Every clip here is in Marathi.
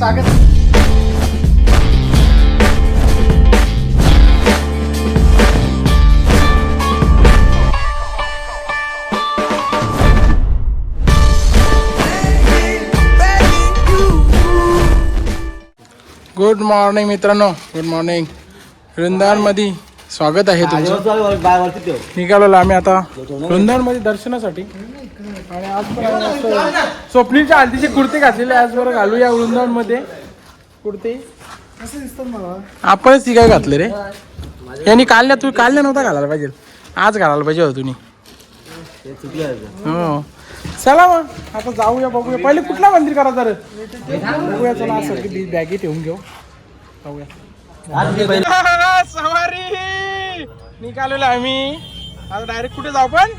स्वागत. गुड मॉर्निंग मित्रांनो. गुड मॉर्निंग वृंदावनमध्ये स्वागत आहे तुमचं. निघालेलो आम्ही आता. वृंदावनमध्ये दर्शनासाठी आणि आज स्वप्नीलच्या हल्दीचे कुर्ते घातलेले आज बरं घालूया वृंदावनमध्ये. कुर्ते. कसं दिसतात मला आपणच ती काय घातले रे? यांनी काढल्या तू काढल्या नव्हता घालायला पाहिजे. आज घालायला पाहिजे होतं तुम्ही हो. चला मग. आता जाऊया बघूया. पहिले कुठला मंदिर करा तर बघूया चला असं की बॅगी ठेवून घेऊ. जाऊया. सवारी! निघालेलो आम्ही. आता डायरेक्ट कुठे जाऊ पण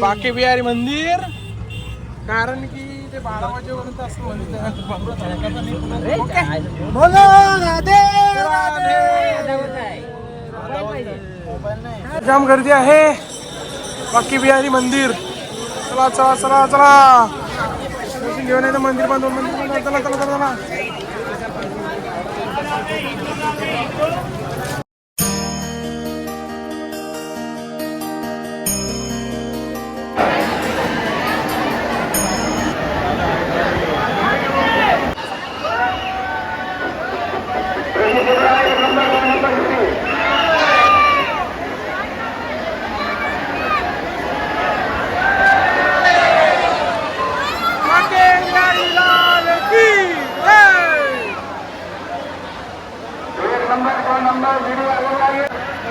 बाके बिहारी. मंदिर. कारण की ते बारा वाजेपर्यंत असं मंदिर जाम गर्दी आहे. बाकी बिहारी मंदिर. चला चला चला चला. घेऊन येतं मंदिर बंद मंदिर बंद चला चला चला चला.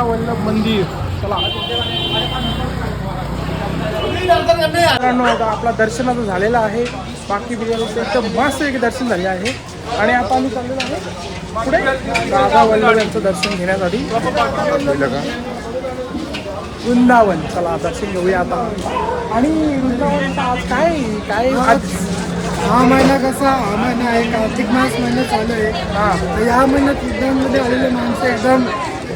राधा वल्लभ मंदिर. चला. मित्रांनो आता आपला दर्शनाचं झालेलं आहे. बाकी एकदम मस्त एक दर्शन झाले आहे. आणि आता आम्ही चाललेलो आहे पुढे राधा वल्लभ यांचं दर्शन घेण्यासाठी. वृंदावन. चला दर्शन घेऊया आता. आणि वृंदावनचं आज काय काय आज? हा महिना कसा हा महिना आहे कार्तिक मास महिना चालू आहे. हां. या महिन्यात वृंदावनमध्ये आलेले माणसं एकदम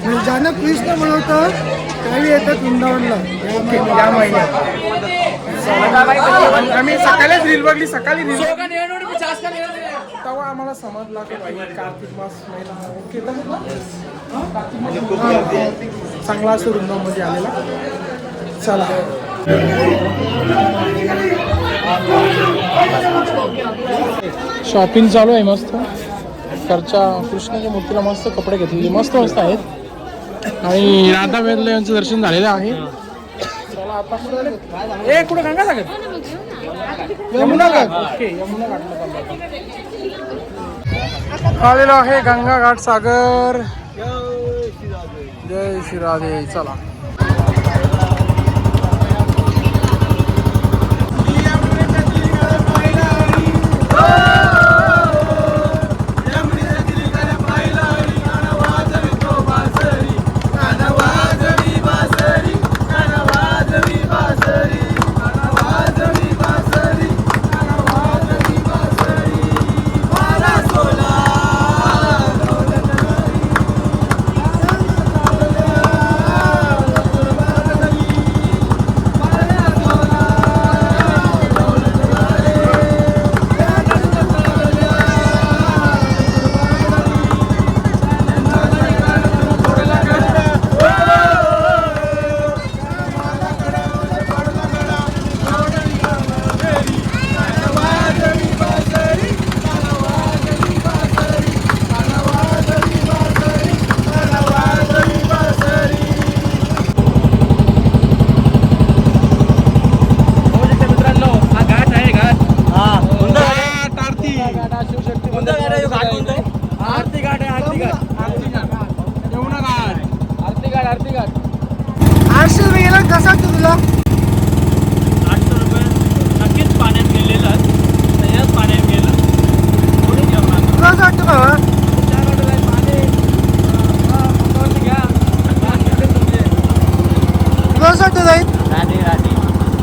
ज्यांना कृष्ण बनवतं त्यावेळी येतात वृंदावनला. या महिन्यात. आम्ही सकाळीच रील बघली सकाळी रील तेव्हा आम्हाला समजला की बाई कार्तिक मास महिना ओके तर कार्तिक मास चांगला असतो वृंदावनमध्ये आलेला. चला. शॉपिंग चालू आहे मस्त. घरच्या कृष्णाच्या मूर्तीला मस्त कपडे घेतलेले मस्त मस्त आहेत. आणि राधा वेदले यांचं दर्शन झालेलं आहे. ए आलेलो आहे गंगा घाट सागर. जय श्री राधे. चला. Oh!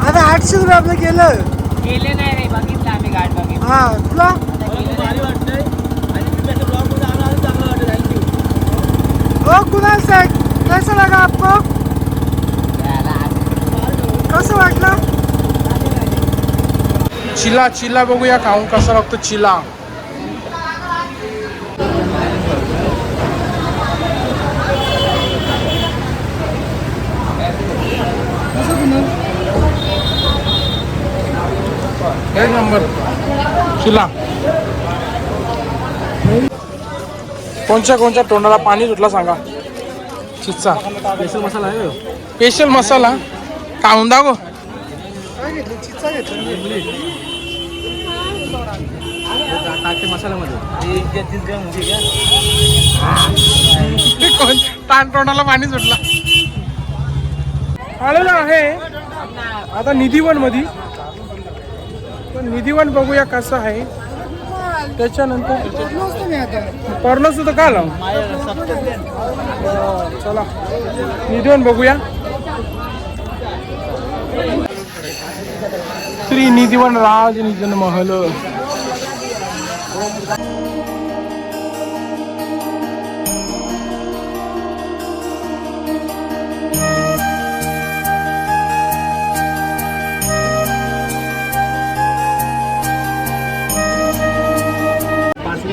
आता आठशे रुपये आपलं गेलं गेले नाही रे बघितलं आम्ही घाट बघितलं. हा तुला? ओ कुणाल सेठ कैसा लगा आपको? कसं वाटलं? चिला चिला बघूया खाऊन कसा लागतो चिला एक नंबर. चिला कोणच्या कोणच्या तोंडाला पाणी सुटला सांगा. चिचा. स्पेशल मसाला आहे स्पेशल मसाला? काय घेतलं चिचा घेतलं टाकते मसाल्यामध्ये. कोण? ताण तोंडाला पाणी सुटला. आलेलो आहे. आता निधीवनमध्ये पण निधीवन बघूया कसं आहे. त्याच्यानंतर पडलो सुद्धा का लावून? हो, चला. निधीवन बघूया. श्री निधीवन राज निधन महल.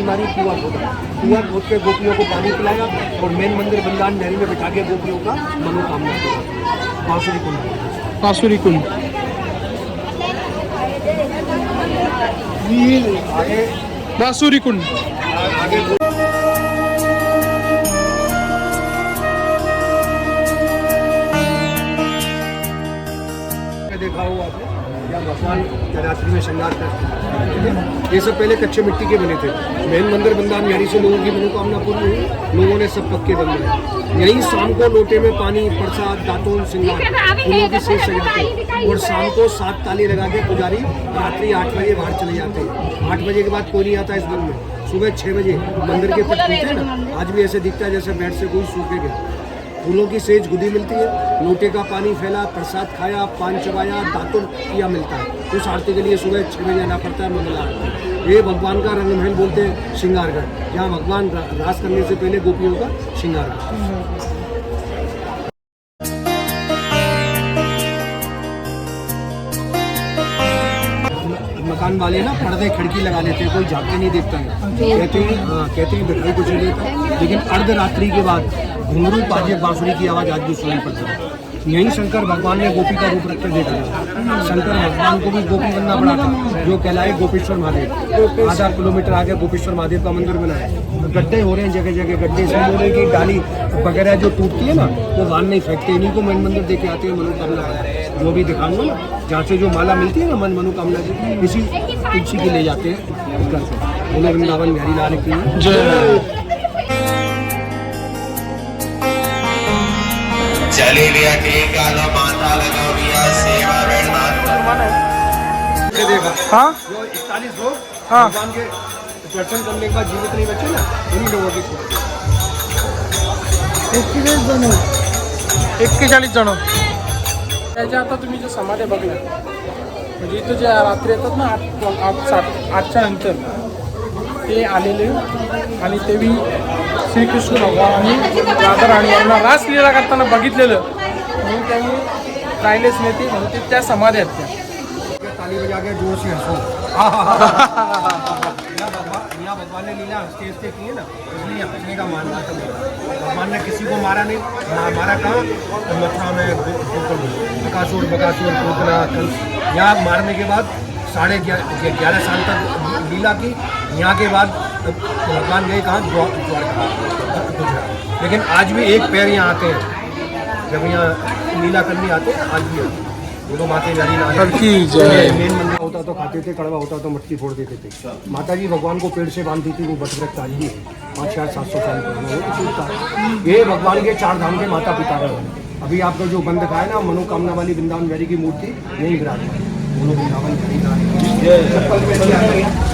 मारी कुआ खोदा। कुआ खोद के गोपियों को पानी पिलाया और मेन मंदिर बलिदान नहरी में बिठा के गोपियों का मनोकामना पूरा बांसुरी कुंड। पासुरी कुंड। आगे। बासुरी कुंड। आगे देखा या भगवान नवरात्रि में श्रृंगार करते हैं? ये सब पहले कच्चे मिट्टी के बने थे। मेन मंदिर बंदान यारी से लोगों की मनोकामना पूर्ण हुई। लोगों ने सब पक्के बन गए। यहीं शाम को लोटे में पानी प्रसाद दातून श्रृंगार फूलों की सेज सजाते और शाम को सात ताली लगा के पुजारी रात्रि आठ बजे बाहर चले जाते हैं। आठ बजे के बाद कोई नहीं आता इस दिन में। सुबह छः बजे। मंदिर के पट खुलते हैं ना? आज भी ऐसे दिखता है जैसे बैठ से कोई सूखे गया फूलों की सेज गुदी मिलती है। लोटे का पानी फैला प्रसाद खाया पान चबाया दातुन किया मिलता है। उस आरती के लिए सुबह छः बजे आना पड़ता है मंगला आरती। ये भगवान का रंगमहल बोलते हैं श्रृंगारगढ़। जहाँ भगवान रास करने से पहले गोपियों का श्रृंगार मकान वाले ना पर्दे खिड़की लगा लेते हैं कोई झाँक के नहीं देखता है कहते हैं हाँ कहते हैं दिखाई कुछ नहीं देता। लेकिन अर्धरात्रि के बाद घुंघरू बाजे बांसुरी की आवाज़ आज भी सुनाई पड़ती है। यही शंकर भगवान ने गोपी का रूप रख कर देखा है शंकर भगवान को भी गोपी बनना पड़ा था, जो कहलाए गोपेश्वर महादेव। आधा किलोमीटर आगे गोपेश्वर महादेव का मंदिर बना है। गड्ढे हो रहे हैं जगह जगह गड्ढे इसलिए हो रहे हैं कि डाली वगैरह जो टूटती है ना, वो वाहन नहीं फेंकते, इन्हीं को मन मंदिर देके आते हैं मनोकामना। जो भी दिखाऊँगा ना, जहाँ से जो माला मिलती है ना, मन मनोकामना की इसी तुलसी की ले जाते हैं। बोले वृंदावन बिहारी लाल की। चली व्यक्ति काल माता लगाविया सेवा वेणनाथ देखा हाँ? जो इकतालीस लोग हाँ। के दर्शन करने के बाद जीवित नहीं बचे ना उन्हीं लोगों की एक्केचाळीस जण। एक्केचाळीस जण। त्याच्या आता तुम्ही जे समाध्या बघल्या म्हणजे इथं जे रात्री येतात ना आठ आठ सात आठच्या नंतर ते आलेले आणि तेही श्रीकृष्ण भगवान आणि राधाराणी यांना रासलीला करताना बघितलेलं. म्हणून त्यांनी राहिलेच नाही ते, म्हणून ते त्या समाध्या आहेत त्या. ताली बजा के ज़ोर से हंसो यहाँ भगवान ने लीला भगवान ने किसी को मारा नहीं मारा कहाँ? कंस यहाँ मारने के बाद साढ़े ग्यारह साल तक लीला की। यहाँ के बाद भगवान गए कहाँ गुजरात लेकिन आज भी एक पैर यहाँ आते हैं। जब यहाँ लीला करने आते हैं आज भी आते हैं। दोनों माते मेन मंदिर होता तो खाते थे कड़वा होता तो मटकी फोड़ देते थे। माता जी भगवान को पेड़ से बांधती थी वो बटवृक्ष आज भी है। पाँच चार सात सौ साल पुराना वो तो है ये भगवान के चार धाम के माता पिता का अभी आपका जो बंद दिखाया ना मनोकामना वाली वृंदावन वेरी की मूर्ति यही विराजमान है। दोनों वृंदावन खरीदा है। चप्पल में।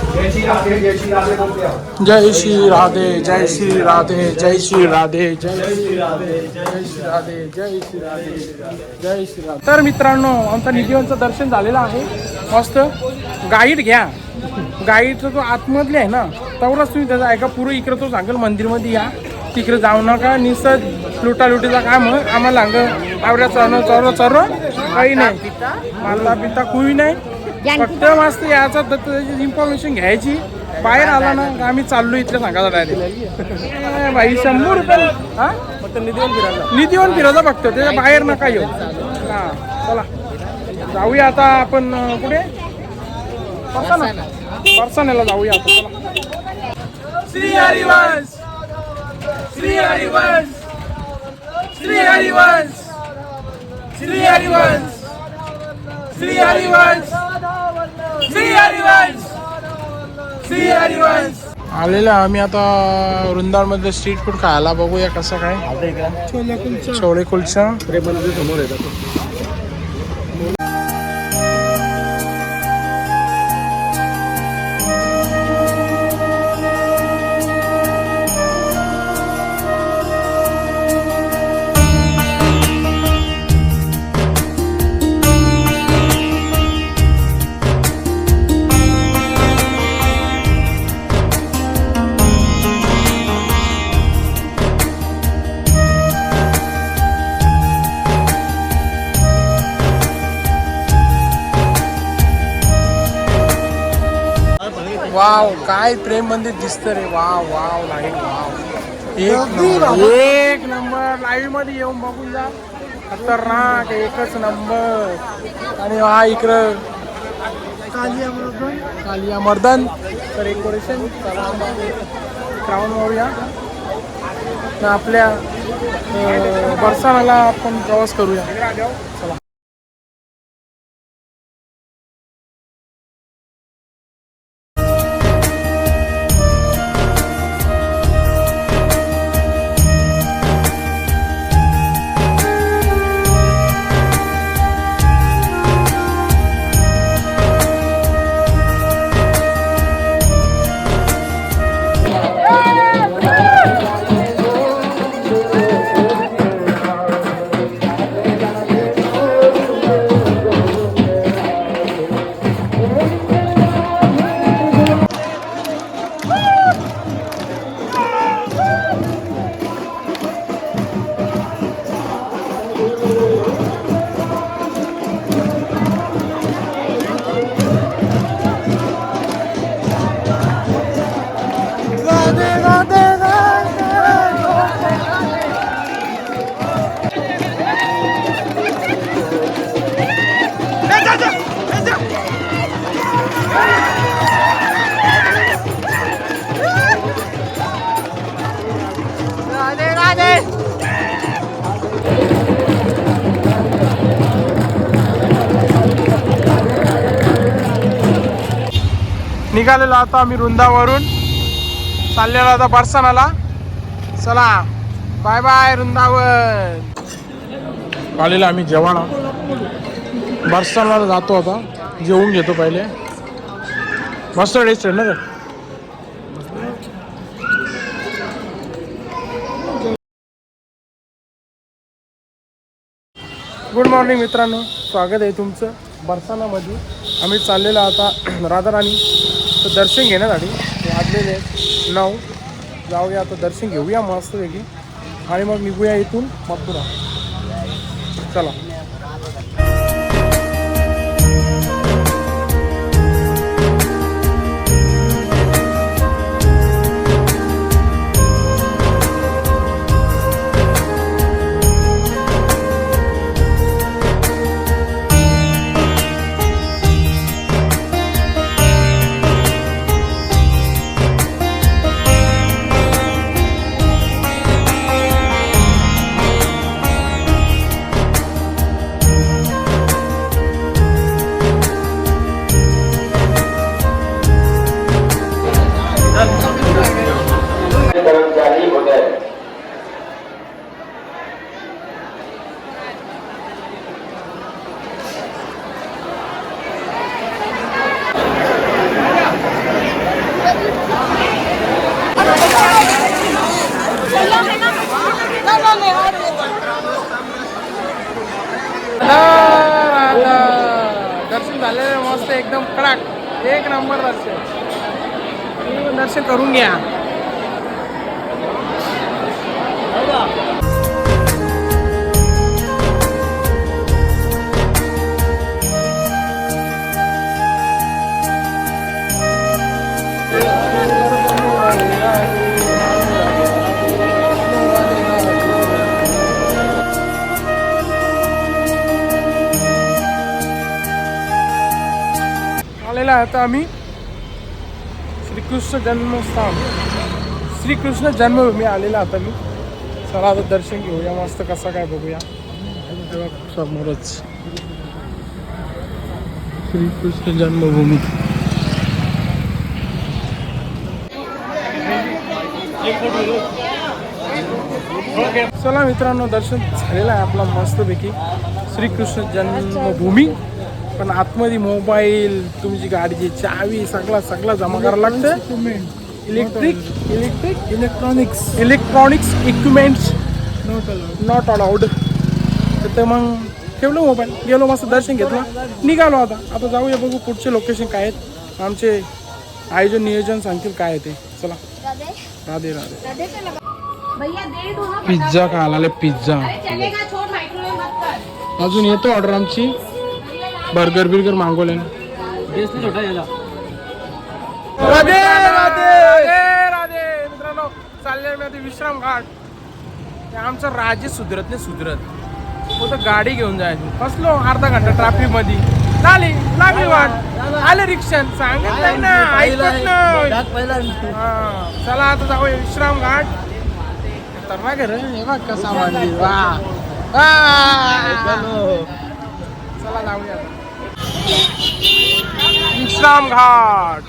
जय श्री राधे जय श्री राधे जय श्री राधे जय श्री राधे जय श्री राधे जय श्री राधे जय श्री राधे. तर मित्रांनो आमचा निधीवंचं दर्शन झालेलं आहे. मस्त. गाईड घ्या. गाईडचा जो आतमधले आहे ना तेवढाच तुम्ही त्याचा ऐका. पुरं इकडं तो सांगेल मंदिरमध्ये या. तिकडे जाऊ नका. निसत लुटालुटीचा काम. आम्हाला अंग आवड्या चरण चर चर. काही नाही. माता पिता. कुई नाही. फक्त मस्त याचा त्याची इन्फॉर्मेशन घ्यायची. बाहेर आला ना आम्ही चाललो इथल्या सांगायला डायरेक्ट भाई शंभर रुपये. हा? फक्त निधीवर फिरायचा निधीवर फिरायचा फक्त त्याच्या बाहेर नका येऊ. हा चला. जाऊया आता आपण कुठे? परसाना याला जाऊया आता चला. श्री हरिवंश! श्री हरिवंश! श्री हरिवंश! श्री हरिवंश! श्री हरिवंश! श्री हरिवंश! श्री हरिवंश! आलेलो आम्ही आता वृंदावनमध्ये स्ट्रीट फूड खायला. बघूया कसं काय. छोले कुलचा. छोले कुलचा. समोर येतात. वाव काय प्रेम मंदिर दिसतं रे. Wow wow live wow. एक नंबर. एक नंबर. लाईव्हमध्ये येऊन बघून जा. खतरनाक एकच नंबर. आणि हा इकडं कालिया मर्दन डेकोरेशन श्रावण मारूया. आपल्या बरसाणाला आपण प्रवास करूया. चला. निघालेलो आता आम्ही वृंदावरून चाललेलो आता बरसाणाला चला बाय बाय वृंदावन आलेलो आम्ही जेवणा बरसाणाला जातो आता. जेवून घेतो पहिले. मस्त टेस्ट आहे ना ते? गुड मॉर्निंग मित्रांनो. स्वागत आहे तुमचं बरसाणामध्ये आम्ही चाललेलो आता राधाराणी. तर दर्शन घेण्यासाठी वाजलेले आहेत. नऊ जाऊया आता दर्शन घेऊया मस्तपैकी आणि मग निघूया इथून मथुरा. चला. करून घ्या आलेला आहे आता आम्ही श्रीकृष्ण जन्मस्थान. श्रीकृष्ण जन्मभूमी आलेला आता मी. चला आता दर्शन घेऊया मस्त कसं काय बघूया. बघ, समोरच. श्रीकृष्ण जन्मभूमी. चला मित्रांनो दर्शन झालेलं आहे आपला मस्तपैकी. श्रीकृष्ण जन्मभूमी. पण आतमध्ये मोबाईल तुमची गाडीची चावी सगळा सगळा जमा करायला लागतं electric electric electronics electronics equipments not allowed not allowed तर ते मग ठेवलं मोबाईल. गेलो मस्त दर्शन घेतलं. निघालो आता. आता जाऊया बघू पुढचे लोकेशन काय आहेत. आमचे आयोजन नियोजन सांगतील काय आहे ते. चला. राधे. राधे भैया दे दो ना पिझ्झा खायला आले पिझ्झा अरे चलेगा छोड़ माइक्रोवेव मत कर. अजून येतो ऑर्डर आमची? बर्गर बिर्गर मागवले राधे राधे राधे. राधे. मित्रांनो चालले मी आता विश्राम घाट. ते आमचं राज्य सुधरत नाही सुधरत. कुठं गाडी घेऊन जायची. फसलो अर्धा घंटा ट्रॅफिकमध्ये झाली लागली वाट. आले रिक्षान सांगितलं ना ऐकत नाही. हा, चला आता जाऊया विश्राम घाट. तर ना घर हे बघ कसा मंदिर वा. वा. चला जाऊया. विश्राम घाट.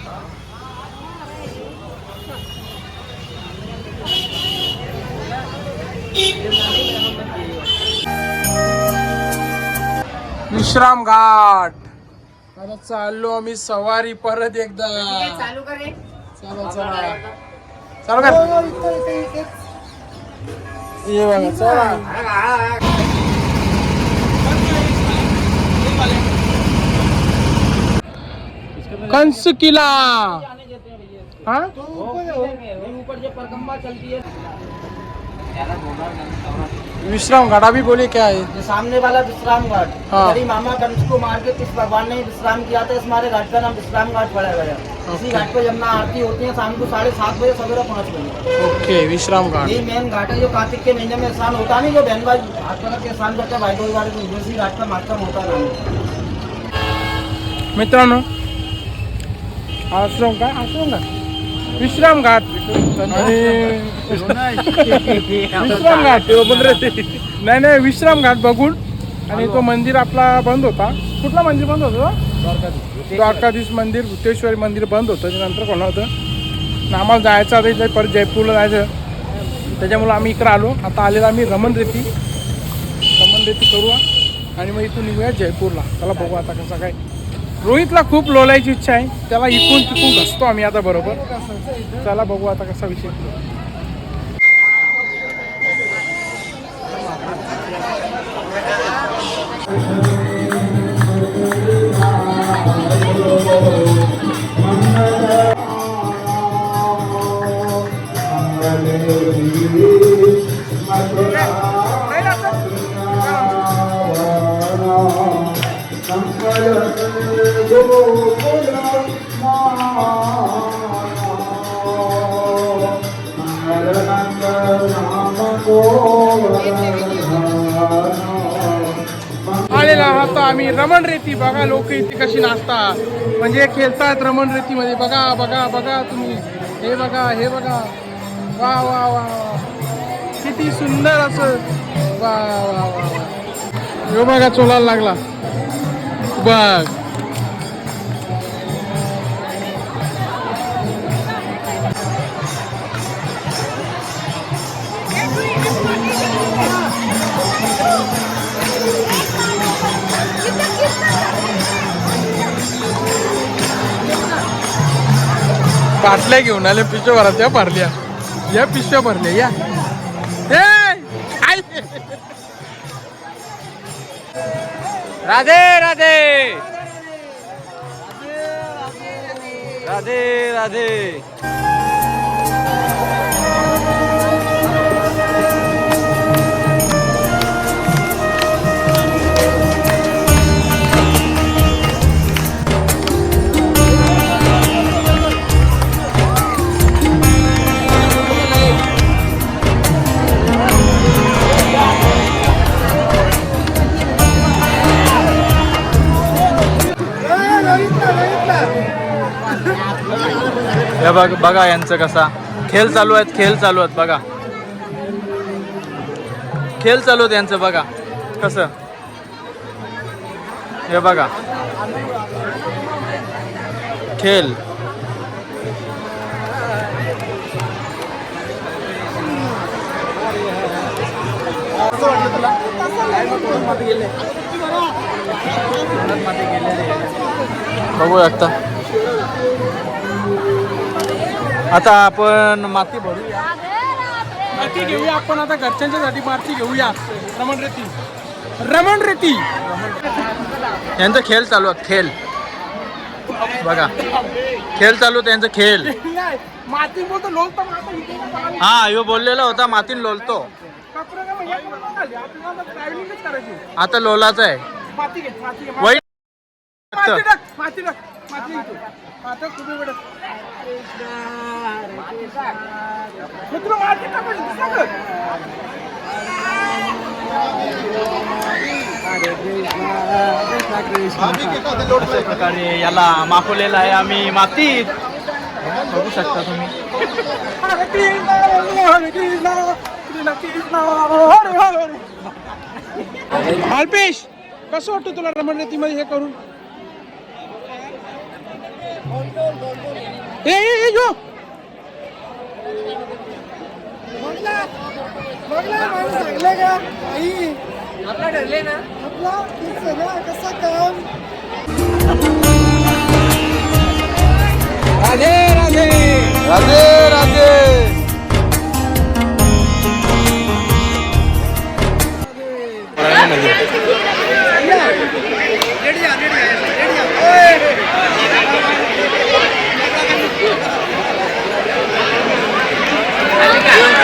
विश्राम घाट. आता चाललो आम्ही सवारी परत एकदा. चालू करे चला चला. चालू कर. ये बघा चला. कंस किला हाँ? विश्राम घाटा भी बोले क्या है? सामने वाला विश्राम घाट हाँ। मामा कंस को मार के किस भगवान ने विश्राम किया था इस हमारे घाट का नाम विश्राम घाट पड़ा गया इसी घाट पर यमुना आरती होती है शाम को साढ़े सात बजे सवेरे पाँच बजे। ओके विश्राम घाट ये मेन घाट है जो कार्तिक के महीने में स्नान होता नहीं जो बहन भाई हाथ पकड़ के स्नान करते हैं भाई दो बार इसी घाट का मातम होता है। मित्रांनो आश्रम काय? आश्रम का विश्राम घाट आणि विश्राम घाट नाही नाही विश्राम घाट बघून. आणि तो मंदिर आपला बंद होता. कुठला मंदिर बंद होतो द्वारकाधीश मंदिर गुप्तेश्वरी मंदिर बंद होतं. त्यानंतर कोणा होतं? आणि आम्हाला जायचं आता इथं परत जयपूरला जायचं त्याच्यामुळं आम्ही इकडं आलो. आता आलेला आम्ही रमण रेती. रमण रेती करूया. आणि मग इथून निघूया जयपूरला. चला बघू आता कसं काय रोहितला खूप लोलायची इच्छा आहे. त्याला इकून तिकून घसतो आम्ही आता बरोबर. चला बघू आता कसा विषय. बघा लोक इथे कशी नाचतात? म्हणजे खेळतात रमणरीतीमध्ये बघा बघा बघा तुम्ही. हे बघा हे बघा. वा वा वा किती सुंदर असं. वा वा वा वा. बघा चोलायला लागला. बघ. बाटल्या घेऊन आले पिशव्या भरा त्या भरल्या. या पिशव्या भरल्या या. राधे राधे. राधे राधे. हे बघ बघा यांचं कसा. खेळ चालू आहेत खेळ चालू आहेत बघा. खेळ चालू आहेत यांचं बघा. कसं? हे बघा. खेळ. बघू शकता आता आपण माती भरूया. माती घेऊया आपण आता घरच्यांच्यासाठी माती घेऊया. रमण रेती. रमण रेती. यांचा खेळ चालू आहे खेळ. बघा. खेळ चालू आहे त्यांचा खेळ. माती बोलतो बघायला. हा यो बोललेला होता मातीन लोलतो. आता लोलाचा आहे. माती माती माती. आता वेळ? अशा प्रकारे याला माखवलेला आहे आम्ही मातीत बघू शकता तुम्ही हरे कृष्ण, हरे कृष्ण, कृष्ण कृष्ण, हरे हरे. अल्पेश कसं वाटतं तुला रमण रेतीमध्ये हे करून ए, ए, ए, यो. बघला माणूस सांगले का। आई आपला ठरले ना। आपला तेच ना कसं काम? राधे राधे। राधे राधे।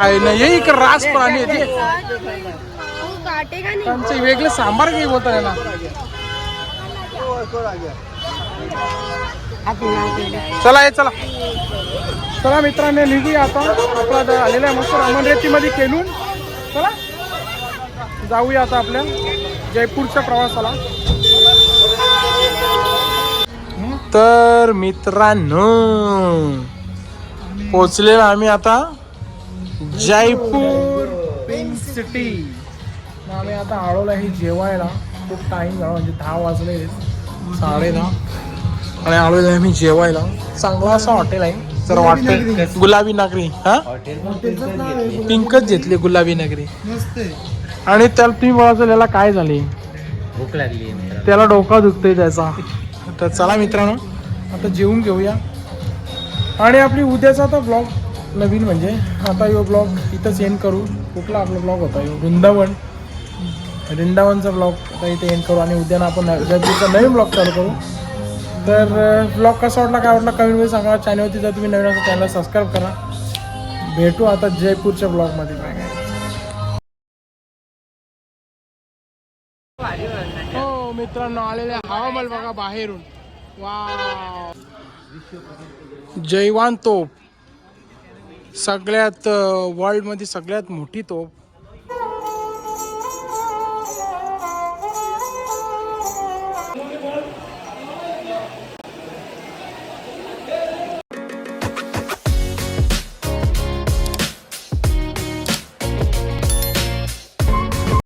काय नाही एक रास प्राणी आहे ते. वेगळे सांबार काही आहे याला चला ये चला. चला मित्रांनो निघूया आता. आपला आलेला आहे मस्त रामन रेतीमध्ये केलून चला. जाऊया आता आपल्या जयपूरच्या प्रवासाला. तर मित्रांनो पोचलेलो आम्ही आता. जयपूर. Pink city. आम्ही आता आळवला ही जेवायला. खूप टाईम झाला म्हणजे दहा वाजले. साडे दहा. आणि आळवला आम्ही जेवायला. चांगला असं हॉटेल आहे. जर वाटतं गुलाबी नगरी हा? पिंकच घेतली गुलाबी नगरी. आणि त्याला तुम्ही बोलायचं याला काय झाले? भूक लागली त्याला डोका दुखतोय त्याचा. तर चला मित्रांनो आता जेवून घेऊया. आणि आपली उद्याचा आता ब्लॉग नवीन म्हणजे आता यो ब्लॉग इथंच एंड करू. कुठला आपला ब्लॉग होता यो? वृंदावन. वृंदावनचा ब्लॉग आता इथे एंड करू आणि उद्यानं आपण जयपूरचा नवीन ब्लॉग चालू करू. तर ब्लॉग कसा वाटला काय वाटला कमेंटमध्ये सांगा. चॅनलवरती जर तुम्ही नवीन असाल चॅनल सबस्क्राईब करा. भेटू आता जयपूरच्या ब्लॉगमध्ये काय काय हो मित्रांनो आलेले हवामल बघा बाहेरून. वा जैवान तोप सगळ्यात वर्ल्डमध्ये सगळ्यात मोठी तोफ.